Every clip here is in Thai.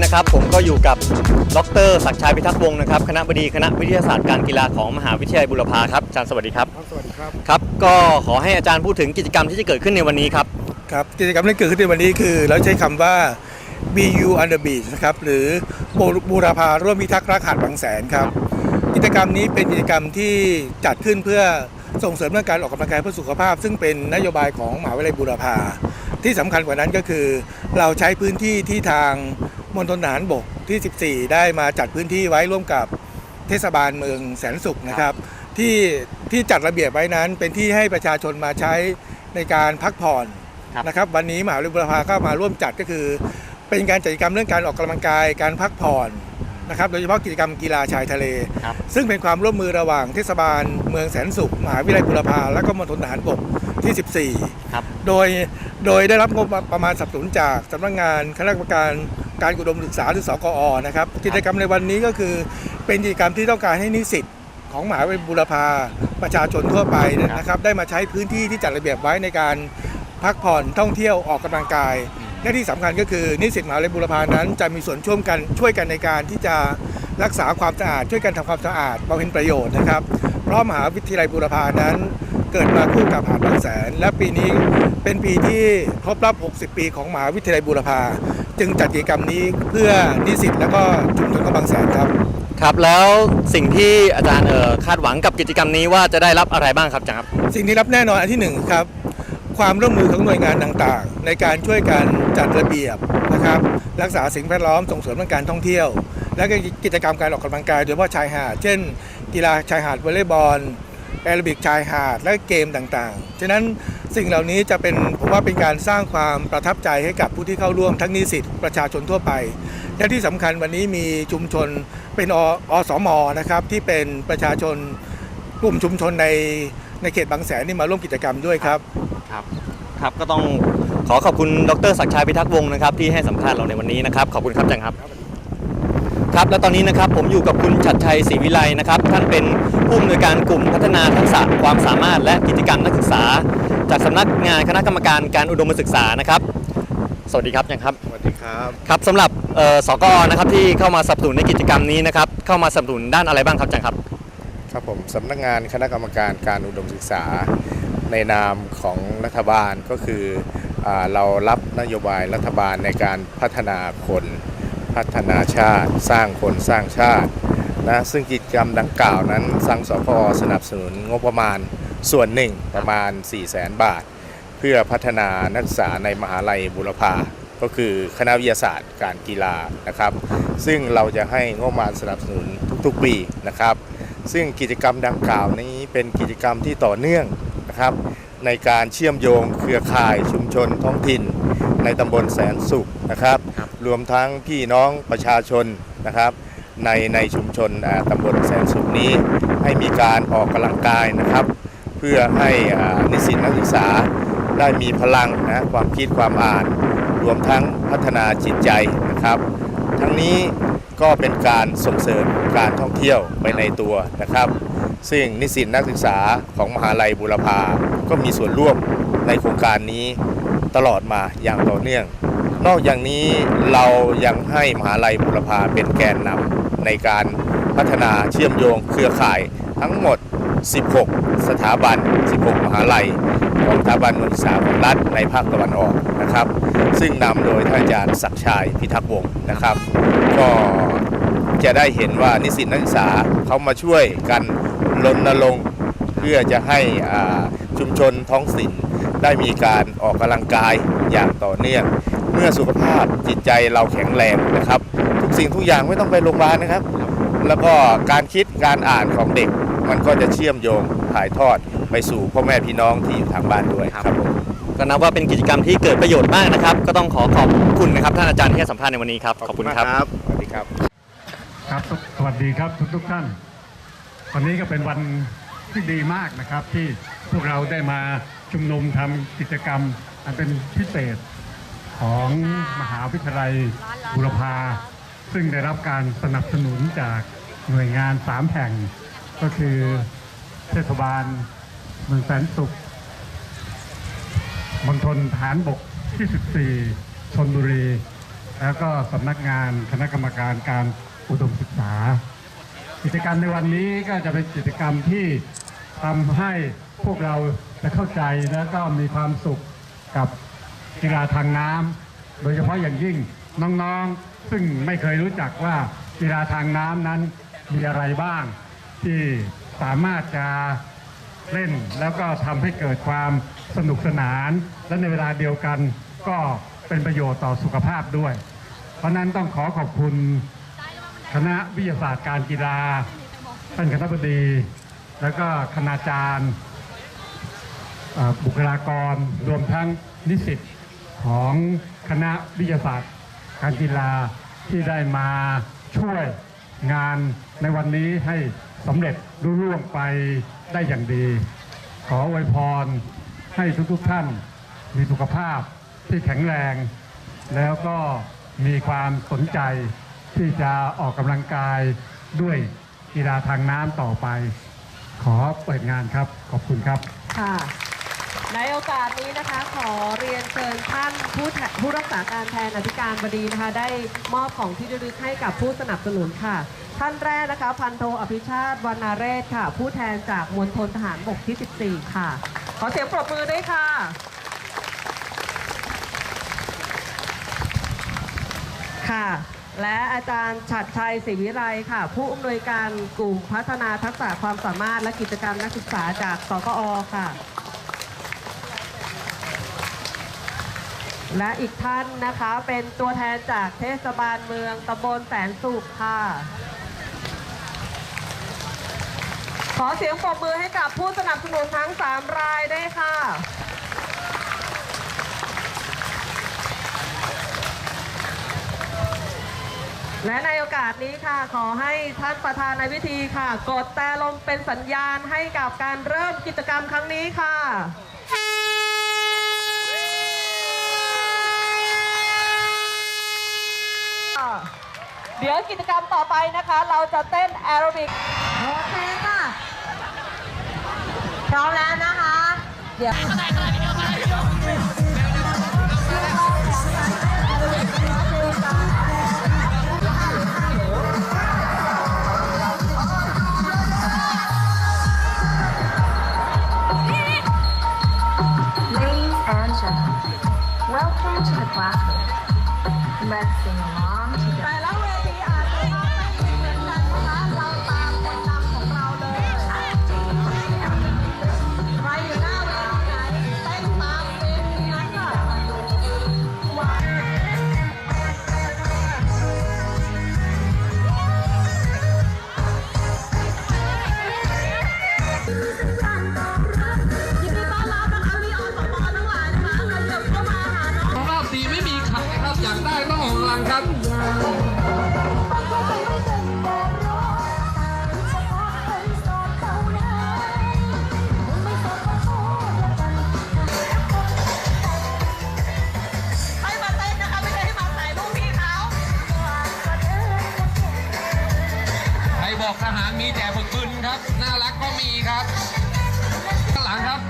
อยู่กับดรศักดิ์ชัยพิทักษ์วงศ์นะครับคณะบดีคณะวิทยาศาสตร์การกีฬาของมหาวิทยาลัยบุรพาครับอาจารย์สวัสดีครับครับสวัสดีครับครับ ก็ขอให้อาจารย์พูดถึงกิจกรรมที่จะเกิดขึ้นในวันนี้ครับครับกิจกรรมที่เกิดขึ้นในวันนี้คือ เราใช้คำว่า BU on the beach นะครับหรือบูบูรพาร่วมพิทักษ์รักหาดบางแสนครับกิจกรรมนี้เป็นกิจกรรมที่จัดขึ้นเพื่อส่งเสริมเรื่องการออกกำลังกายเพื่อสุขภาพ ซึ่งเป็นนโยบายของมหาวิทยาลัยบูรพาที่สำคัญกว่านั้นก็คือ เราใช้พื้นที่ที่ทาง มณฑลทหารบกที่ 14 ได้มาจัดพื้นที่ไว้ร่วมกับเทศบาลเมืองแสนสุขนะครับ ที่ที่จัดระเบียบไว้นั้นเป็นที่ให้ประชาชนมาใช้ในการพักผ่อนครับ นะครับ วันนี้มหาวิทยาลัยบุรพาก็มาร่วมจัดก็คือ เป็นการจัดกิจกรรมเรื่องการออกกำลังกายการพักผ่อนนะครับ โดยเฉพาะกิจกรรมกีฬาชายทะเล ครับ ซึ่งเป็นความร่วมมือระหว่างเทศบาลเมืองแสนสุขมหาวิทยาลัยบุรพาและก็มณฑลทหารบกที่ 14 ครับ โดยโดยได้รับงบประมาณสนับสนุนจากสำนักงานคณะกรรมการ การอุดมศึกษาหรือสกอนะครับกิจกรรมในวันนี้ก็คือเป็นกิจกรรมที่ต้องการให้นิสิตของมหาวิทยาลัยบุรพาประชาชนทั่วไปนะครับ ได้มาใช้พื้นที่ที่จัดระเบียบไว้ในการพักผ่อนท่องเที่ยวออกกำลังกายและที่สำคัญก็คือนิสิตมหาวิทยาลัยบุรพานั้น จะมีส่วนช่วยกันช่วยกันในการที่จะรักษาความสะอาดช่วยกันทำความสะอาดบำเพ็ญประโยชน์นะครับ เพราะมหาวิทยาลัยบุรพานั้น เกิดมาคู่กับหาดบางแสน และปีนี้เป็นปีที่ครบรอบ 60 ปีของมหาวิทยาลัยบูรพา จึงจัดกิจกรรมนี้เพื่อนิสิตและก็ชุมชนของบางแสนครับ ครับแล้วสิ่งที่อาจารย์เอ่อคาดหวังกับกิจกรรมนี้ว่าจะได้รับอะไรบ้างครับอาจารย์ครับสิ่งที่รับแน่นอนอันที่หนึ่งครับ ความร่วมมือของหน่วยงานต่างๆ ในการช่วยกันจัดระเบียบนะครับ รักษาสิ่งแวดล้อมส่งเสริมเรื่องการท่องเที่ยว และก็กิจกรรมการออกกำลังกายโดยเฉพาะชายหาดเช่น กีฬาชายหาดวอลเลย์บอล แอโรบิกชายหาด และเกมต่างๆ ฉะนั้นสิ่งเหล่านี้จะเป็นผมว่าเป็นการสร้างความประทับใจให้กับผู้ที่เข้าร่วมทั้งนิสิตประชาชนทั่วไป และที่สำคัญวันนี้มีชุมชนเป็นออสมนะครับที่เป็นประชาชนกลุ่มชุมชนในในเขตบางแสนนี่มาร่วมกิจกรรมด้วยครับครับครับก็ต้องขอขอบคุณดรศักดิ์ชัยพิทักษ์วงศ์นะครับที่ให้สัมภาษณ์เราในวันนี้นะครับ ขอบคุณครับจารย์ครับ ครับ และตอนนี้นะครับผมอยู่กับคุณชัดชัยศรีวิไลนะครับ ท่านเป็นผู้อำนวยการกลุ่มพัฒนาทักษะความสามารถและกิจกรรมนักศึกษา จากสำนักงานคณะกรรมการการอุดมศึกษานะครับ สวัสดีครับอาจารย์ครับ สวัสดีครับครับสำหรับเอ่อสกอนะครับที่เข้ามาสนับสนุนในกิจกรรมนี้นะครับ เข้ามาสนับสนุนด้านอะไรบ้างครับอาจารย์ครับ ครับผมสำนักงานคณะกรรมการการอุดมศึกษา ในนามของรัฐบาลก็คืออาเรารับนโยบายรัฐบาลในการพัฒนาคน พัฒนาชาติ สร้างคนสร้างชาตินะซึ่งกิจกรรมดังกล่าวนั้นสังสพสนับสนุนงบประมาณส่วนหนึ่งประมาณ 4 0 0แสนบาท เพื่อพัฒนานักศึกษาในมหาลัยบุรพาก็คือคณะวิทยาศาสตร์การกีฬานะครับ ซึ่งเราจะให้งบประมาณสนับสนุนทุกๆปีนะครับ ซึ่งกิจกรรมดังกล่าวนี้เป็นกิจกรรมที่ต่อเนื่องนะครับ ในการเชื่อมโยงเครือข่ายชุมชนท้องถิ่น ในตำบลแสนสุขนะครับครับ รวมทั้งพี่น้องประชาชนนะครับในในชุมชนตำบลแสนสุขนี้ ให้มีการออกกำลังกายนะครับ เพื่อให้นิสิตนักศึกษาได้มีพลังนะความคิดความอ่าน รวมทั้งพัฒนาจิตใจนะครับ ทั้งนี้ก็เป็นการส่งเสริมการท่องเที่ยวไปในตัวนะครับ ซึ่งนิสิตนักศึกษาของมหาลัยบุรพาก็มีส่วนร่วมในโครงการนี้ตลอดมาอย่างต่อเนื่อง นอกจากนี้เรายังให้มหาลัยบุรพาเป็นแกนนำในการพัฒนาเชื่อมโยงเครือข่ายทั้งหมด 16 สถาบัน 16 มหาลัย ของสถาบันอุตสาของรัฐในภาคตะวันออกนะครับ ซึ่งนำโดยท่านอาจารย์ศักชัยพิทักษ์วงศ์นะครับ ก็จะได้เห็นว่านิสิตนักศึกษาเขามาช่วยกันรณรงค์เพื่อจะให้ชุมชนท้องถิ่นได้มีการออกกำลังกายอย่างต่อเนื่อง มื่อสุขภาพจิตใจเราแข็งแรงนะครับ ทุกสิ่งทุกอย่างไม่ต้องไปโรงพยาบาลนะครับ แล้วก็การคิดการอ่านของเด็ก มันก็จะเชื่อมโยงถ่ายทอดไปสู่พ่อแม่พี่น้องที่อยู่ทางบ้านด้วยครับผมก็นับว่าเป็นกิจกรรมที่เกิดประโยชน์มากนะครับ ก็ต้องขอขอบคุณนะครับท่านอาจารย์ที่ให้สัมภาษณ์ในวันนี้ครับขอบคุณครับสวัสดีครับครับสสวัสดีครับทุกทุกๆท่าน วันนี้ก็เป็นวันที่ดีมากนะครับที่พวกเราได้มาชุมนุมทำกิจกรรมอันเป็นพิเศษ ของมหาวิทยาลัยบุรพา ซึ่งได้รับการสนับสนุนจากหน่วยงานสามแห่ง ก็คือเทศบาลเมืองแสนสุขมณฑลฐานบกที่ 14ชนบุรี แล้วก็สำนักงานคณะกรรมการการอุดมศึกษา กิจกรรมในวันนี้ก็จะเป็นกิจกรรมที่ทำให้พวกเราจะเข้าใจแล้วก็มีความสุขกับ กีฬาทางน้ำโดยเฉพาะอย่างยิ่งน้องๆ ซึ่งไม่เคยรู้จักว่ากีฬาทางน้ำนั้นมีอะไรบ้าง ที่สามารถจะเล่นแล้วก็ทำให้เกิดความสนุกสนาน และในเวลาเดียวกันก็เป็นประโยชน์ต่อสุขภาพด้วย เพราะนั้นต้องขอขอบคุณคณะวิทยาศาสตร์การกีฬาท่านคณะบดี แล้วก็คณาจารย์บุคลากรรวมทั้งนิสิต ของคณะวิทยาศาสตร์การกีฬาที่ได้มาช่วยงานในวันนี้ให้สำเร็จรุ่ร่วงไปได้อย่างดี ขออวยพรให้ทุกๆท่านมีสุขภาพที่แข็งแรง แล้วก็มีความสนใจที่จะออกกำลังกายด้วยกีฬาทางน้ำต่อไป ขอเปิดงานครับ ขอบคุณครับค่ะ ในโอกาสนี้นะคะขอเรียนเชิญท่านผู้ผู้รักษาการแทนอธิการบดีนะคะได้มอบของที่ระลึกให้กับผู้สนับสนุนค่ะ ท่านแรกนะคะ พันโทอภิชาติวรรณเรศค่ะ ผู้แทนจากมณฑลทหารบกที่ 14 ค่ะ ขอเสียงปรบมือด้วยค่ะ ค่ะ และอาจารย์ฉัดชัยศรีวิไลค่ะ ผู้อำนวยการกลุ่มพัฒนาทักษะความสามารถและกิจกรรมนักศึกษาจากสกอค่ะ และอีกท่านนะคะเป็นตัวแทนจากเทศบาลเมืองตำบลแสนสุขค่ะ ขอเสียงปรบมือให้กับผู้สนับสนุนทั้ง 3 รายได้ค่ะ และในโอกาสนี้ค่ะ ขอให้ท่านประธานในพิธีค่ะ กดแต่ลมเป็นสัญญาณให้กับการเริ่มกิจกรรมครั้งนี้ค่ะ เดี๋ยวกิจกรรมต่อไปนะคะ เราจะเต้นแอโรบิกโอเคค่ะพร้อมแล้วนะคะ เดี๋ยว Ladies and gentlemen, welcome to the classroom. Let's sing along ฝึกปืนครับ น่ารักก็มีครับ ข้างหลังครับ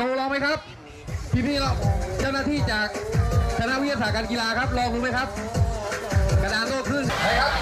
โจเราไหมครับ พี่พี่ๆเราเจ้าหน้าที่จากคณะวิทยาศาสตร์การกีฬาครับลองดูไหมครับ กระดานโต้ครึ่งใครครับ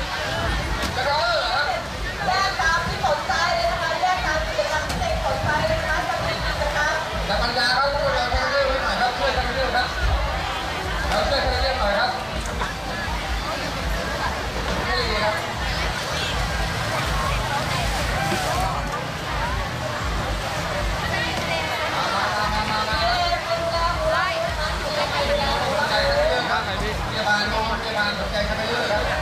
ใหญ่กันไปเรื่อยครับ